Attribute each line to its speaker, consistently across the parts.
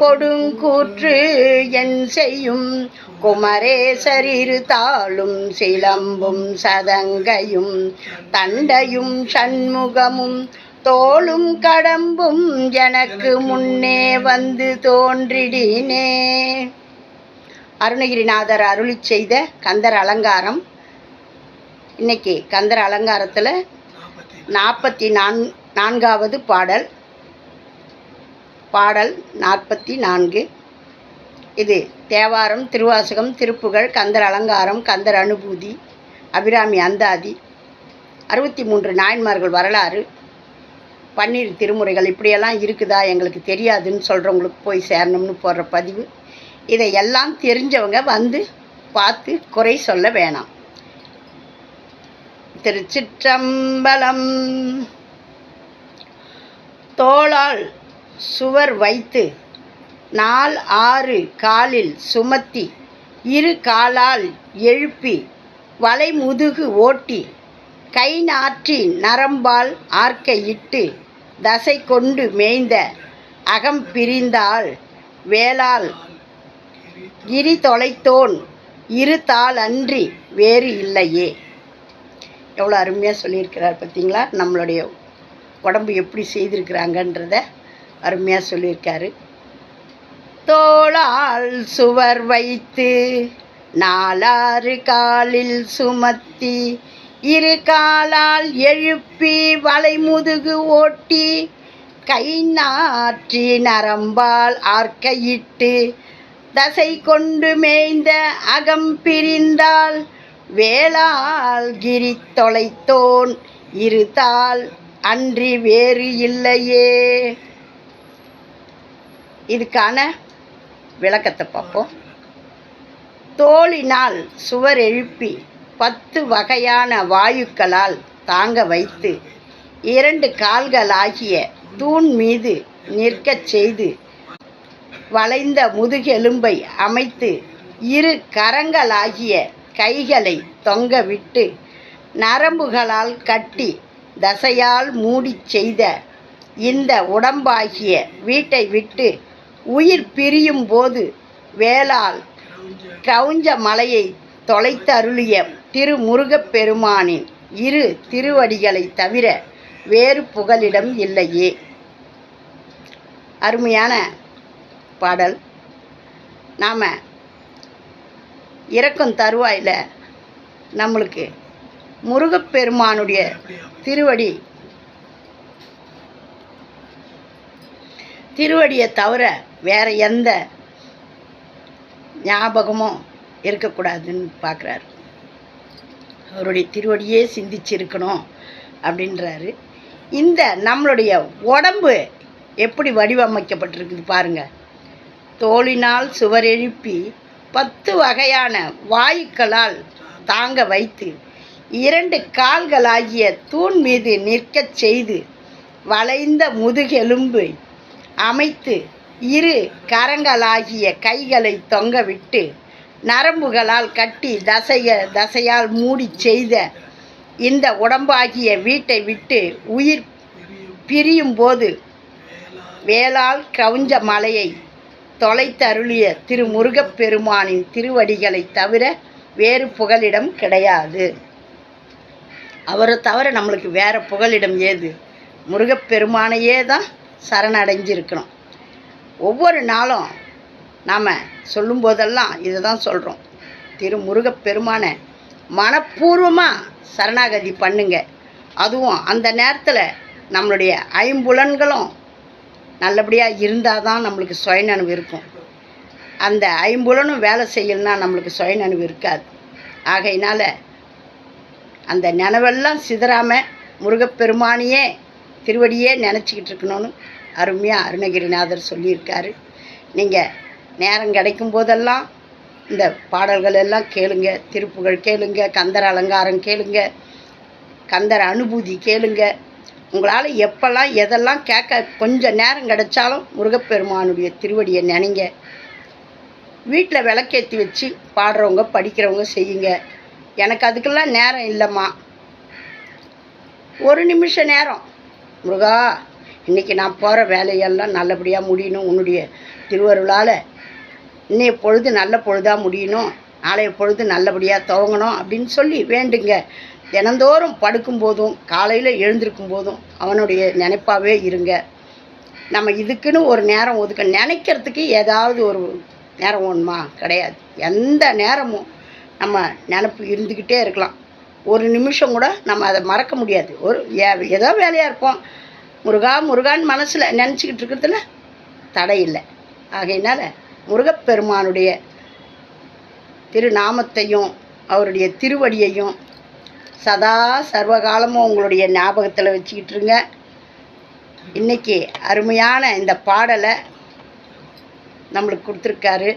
Speaker 1: கொடுங்கூற்று என் செய்யும். குமரேசர் தாளும் சிலம்பும் சதங்கையும் தண்டையும் சண்முகமும் தோளும் கடம்பும் எனக்கு முன்னே வந்து தோன்றிடினே. அருணகிரிநாதர் அருளி செய்த கந்தர் அலங்காரம். இன்னைக்கு கந்தர் அலங்காரத்தில் நாற்பத்தி நான் நான்காவது பாடல். பாடல் நாற்பத்தி நான்கு. இது தேவாரம் திருவாசகம் திருப்புகழ் கந்தர் அலங்காரம் கந்தர் அனுபூதி அபிராமி அந்தாதி அறுபத்தி மூன்று நாயன்மார்கள் வரலாறு பன்னீர் திருமுறைகள் இப்படியெல்லாம் இருக்குதா எங்களுக்கு தெரியாதுன்னு சொல்கிறவங்களுக்கு போய் சேரணும்னு போடுற பதிவு. இதை எல்லாம் தெரிஞ்சவங்க வந்து பார்த்து குறை சொல்ல வேணாம். திருச்சிற்றம்பலம் தோளால் சுவர் வைத்து நால் ஆறு காலில் சுமத்தி இரு காலால் எழுப்பி வளைமுதுகு ஓட்டி கை நாற்றி நரம்பால் ஆர்க்கையிட்டு தசை கொண்டு மேய்ந்த அகம் பிரிந்தால் வேளால் கிரி தொலைத்தோன் இரு தாள் அன்றி வேறு இல்லையே. எவ்வளோ அருமையாக சொல்லியிருக்கிறார் பார்த்தீங்களா? நம்மளுடைய உடம்பு எப்படி செய்திருக்கிறாங்கன்றத அருமையாக சொல்லியிருக்காரு. தோளால் சுவர் வைத்து நாலாறு காலில் சுமத்தி இரு காலால் எழுப்பி வளைமுதுகு ஓட்டி கை நாற்றி நரம்பால் ஆர்க்கையிட்டு தசை கொண்டு மேய்ந்த அகம் பிரிந்தால் வேளால் கிரி தொலைத்தோன் இருத்தால் அன்றி வேறு இல்லையே. இதுக்கான விளக்கத்தை பார்ப்போம். தோளினால் சுவர் எழுப்பி பத்து வகையான வாயுக்களால் தாங்க வைத்து இரண்டு கால்களாகிய தூண் மீது நிற்கச் செய்து வளைந்த முதுகெலும்பை அமைத்து இரு கரங்களாகிய கைகளை தொங்க விட்டு நரம்புகளால் கட்டி தசையால் மூடிச் செய்த இந்த உடம்பாகிய வீட்டை விட்டு உயிர் பிரியும் போது வேளால் கிரௌஞ்ச மலையை தொலைத்தருளிய திருமுருகப் பெருமானின் இரு திருவடிகளை தவிர வேறு புகலிடம் இல்லையே. அருமையான பாடல். நாம் இறக்கும் தருவாயில் நம்மளுக்கு முருகப்பெருமானுடைய திருவடி திருவடியை தவிர வேறு எந்த ஞாபகமும் இருக்கக்கூடாதுன்னு பார்க்குறாரு அவருடைய திருவடியே சிந்திச்சிருக்கணும் அப்படின்றாரு. இந்த நம்மளுடைய உடம்பு எப்படி வடிவமைக்கப்பட்டிருக்குது பாருங்கள் தோளினால் சுவர் எழுப்பி பத்து வகையான வாயுக்களால் தாங்க வைத்து இரண்டு கால்களாகிய தூண் மீது நிற்கச் செய்து வளைந்த முதுகெலும்பு அமைத்து இரு கரங்களாகிய கைகளை தொங்கவிட்டு நரம்புகளால் கட்டி தசைய தசையால் மூடி செய்த இந்த உடம்பாகிய வீட்டை விட்டு உயிர் பிரியும் போது வேளால் கவுஞ்ச மலையை தொலைத்தருளிய திரு முருகப்பெருமானின் திருவடிகளை தவிர வேறு புகலிடம் கிடையாது. அவரை தவிர நம்மளுக்கு வேறு புகலிடம் ஏது? முருகப்பெருமானையே தான் சரணடைஞ்சிருக்கணும் ஒவ்வொரு நாளும் நாம் சொல்லும்போதெல்லாம் இதை தான் சொல்கிறோம் திரு முருகப்பெருமானை மனப்பூர்வமாக சரணாகதி பண்ணுங்க. அதுவும் அந்த நேரத்தில் நம்மளுடைய ஐம்புலன்களும் நல்லபடியாக இருந்தால் தான் நம்மளுக்கு சுயநனவு இருக்கும். அந்த ஐம்புலனும் வேலை செய்யலைன்னா நம்மளுக்கு சுயநனவு இருக்காது. ஆகையினால் அந்த நினைவெல்லாம் சிதறாமல் முருகப்பெருமானையே திருவடியே நினச்சிக்கிட்டு இருக்கணும்னு அருமையாக அருணகிரிநாதர் சொல்லியிருக்காரு. நீங்கள் நேரம் கிடைக்கும் போதெல்லாம் இந்த பாடல்கள் எல்லாம் கேளுங்க திருப்புகள் கேளுங்க கந்தர் அலங்காரம் கேளுங்க கந்தர் அனுபூதி கேளுங்க. உங்களால் எப்பெல்லாம் எதெல்லாம் கேட்க கொஞ்சம் நேரம் கிடைச்சாலும் முருகப்பெருமானுடைய திருவடியை நினைங்க. வீட்டில் விளக்கேற்றி வச்சு பாடுறவங்க படிக்கிறவங்க செய்யுங்க. எனக்கு அதுக்கெல்லாம் நேரம் இல்லைம்மா. ஒரு நிமிஷம் நேரம். முருகா இன்னைக்கு நான் போகிற வேலையெல்லாம் நல்லபடியாக முடியணும். உன்னுடைய திருவருளால் இன்னைய பொழுது நல்ல பொழுதாக முடியணும். நாளைய பொழுது நல்லபடியாக துவங்கணும் அப்படின்னு சொல்லி வேண்டுங்க. தினந்தோறும் படுக்கும்போதும் காலையில் எழுந்திருக்கும் போதும் அவனுடைய நினைப்பாகவே இருங்க. நம்ம இதுக்குன்னு ஒரு நேரம் ஒதுக்க நினைக்கிறதுக்கு ஏதாவது ஒரு நேரம் ஒன்றுமா கிடையாது. எந்த நேரமும் நம்ம நினப்பு இருந்துக்கிட்டே இருக்கலாம். ஒரு நிமிஷம் கூட நம்ம அதை மறக்க முடியாது. ஒரு ஏ- ஏதோ வேலையாக இருப்போம். முருகா முருகான்னு மனசில் நினச்சிக்கிட்டு இருக்கிறதுல தடை இல்லை. ஆகையினால முருகப்பெருமானுடைய திருநாமத்தையும் அவருடைய திருவடியையும் சதா சர்வகாலமும் உங்களுடைய ஞாபகத்தில் வச்சுக்கிட்டு இருங்க. இன்னைக்கு அருமையான இந்த பாடலை நம்மளுக்கு கொடுத்துருக்காரு.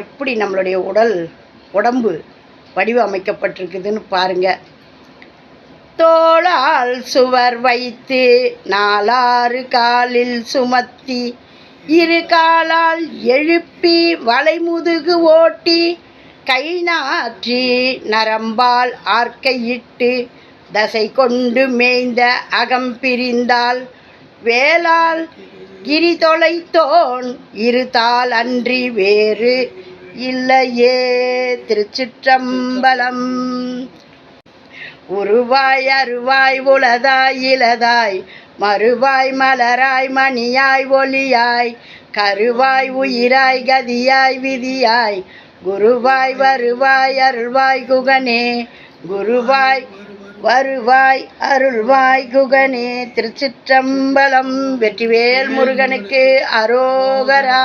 Speaker 1: எப்படி நம்மளுடைய உடல் உடம்பு வடிவமைக்கப்பட்டிருக்குதுன்னு பாருங்கள் தோளால் சுவர் வைத்து நாலாறு காலில் சுமத்தி இரு காலால் எழுப்பி வளைமுதுகு ஓட்டி கை நாற்றி நரம்பால் ஆர்க்கையிட்டு தசை கொண்டு மேய்ந்த அகம் பிரிந்தால் வேளால் கிரி தொலைத்தோன் இருதால் அன்றி வேறு இல்லையே. திருச்சிற்றம்பலம் உருவாய் அருவாய் உளதாய் இலதாய் மறுவாய் மலராய் மணியாய் ஒளியாய் கருவாய் உயிராய் கதியாய் விதியாய் குருவாய் வருவாய் அருள்வாய் குகனே குருவாய் வருவாய் அருள்வாய் குகனே திருச்சிற்றம்பலம் வெற்றிவேல் முருகனுக்கு அரோகரா